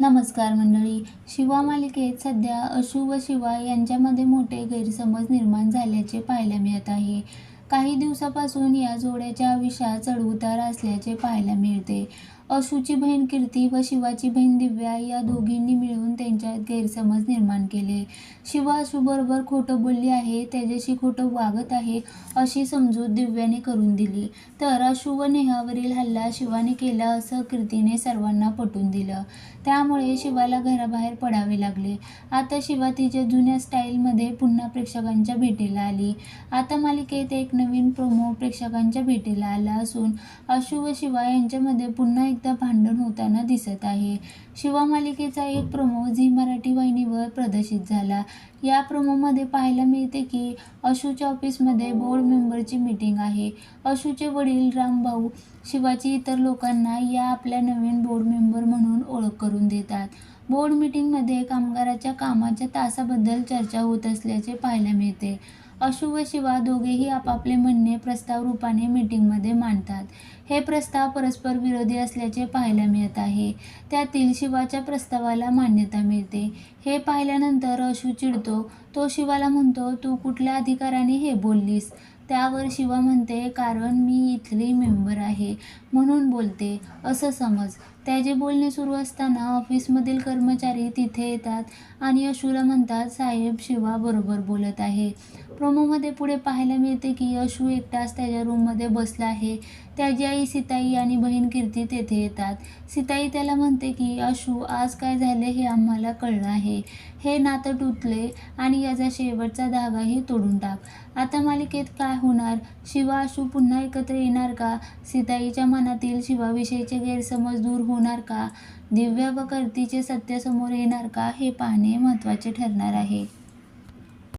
नमस्कार मंडळी. शिवा मालिकेत सध्या अशू व शिवा यांच्यामध्ये मोठे गैरसमज निर्माण झाल्याचे पाहायला मिळत आहे. काही दिवसापासून या जोड्याच्या आयुष्यात चढउतार असल्याचे पाहायला मिळते. अशूची बहीण कीर्ती व शिवाची बहीण दिव्या या दोघींनी मिळून त्यांच्यात गैरसमज निर्माण केले. शिवा अशूबरोबर खोटं बोलली आहे त्याच्याशी खोटं वागत आहे अशी समजूत दिव्याने करून दिली. तर अशु व नेहावरील हल्ला शिवाने केला असं कीर्तीने सर्वांना पटवून दिलं. त्यामुळे शिवाला घराबाहेर पडावे लागले. आता शिवा तिच्या जुन्या स्टाईलमध्ये पुन्हा प्रेक्षकांच्या भेटीला आली. आता मालिकेत एक नवीन प्रोमो प्रेक्षकांच्या भेटीला आला असून अशु व शिवा यांच्यामध्ये पुन्हा एक एकदा भांडण होताना दिसत आहे. शिवा मालिकेचा एक प्रोमो झी मराठी वाहिनीवर प्रदर्शित झाला. या प्रोमोमध्ये पाहायला मिळते की अशूच्या ऑफिसमध्ये बोर्ड मेंबरची मीटिंग आहे. अशूचे वडील रामभाऊ शिवाची इतर लोकांना या आपल्या नवीन बोर्ड मेंबर म्हणून ओळख करून देतात. बोर्ड मीटिंगमध्ये कामगाराच्या कामाच्या तासाबद्दल चर्चा होत असल्याचे पाहायला मिळते. अशू व शिवा दोघेही आपापले म्हणणे प्रस्ताव रूपाने मीटिंगमध्ये मांडतात. हे प्रस्ताव परस्पर विरोधी असल्याचे पाहायला मिळत आहे. त्यातील शिवाच्या प्रस्तावाला मान्यता मिळते. हे पाहिल्यानंतर अशू चिडतो. तो शिवाला म्हणतो तू कुठल्या अधिकाराने हे बोललीस? त्यावर शिवा म्हणते कारण मी इथली मेंबर आहे. म्हणून बोलते असं समज. त्याचे बोलणे सुरू असताना ऑफिसमधील कर्मचारी तिथे येतात आणि अशूला म्हणतात साहेब शिवा बरोबर बोलत आहे. प्रोमोमध्ये पुढे पाहायला मिळते की अशू एकटाच त्याच्या रूममध्ये बसला आहे. त्याची आई सीताई आणि बहीण कीर्ती तेथे येतात. सीताई त्याला म्हणते की अशू आज काय झाले हे आम्हाला कळलं आहे. हे नातं तुटले आणि याचा शेवटचा धागाही तोडून टाक. आता मालिकेत काय होणार? शिवा अशू पुन्हा एकत्र येणार का? सीताईच्या मनातील शिवाविषयीचे गैरसमज दूर होणार का? दिव्या व कर्तीचे सत्य समोर येणार का? हे पाहणे महत्त्वाचे ठरणार आहे.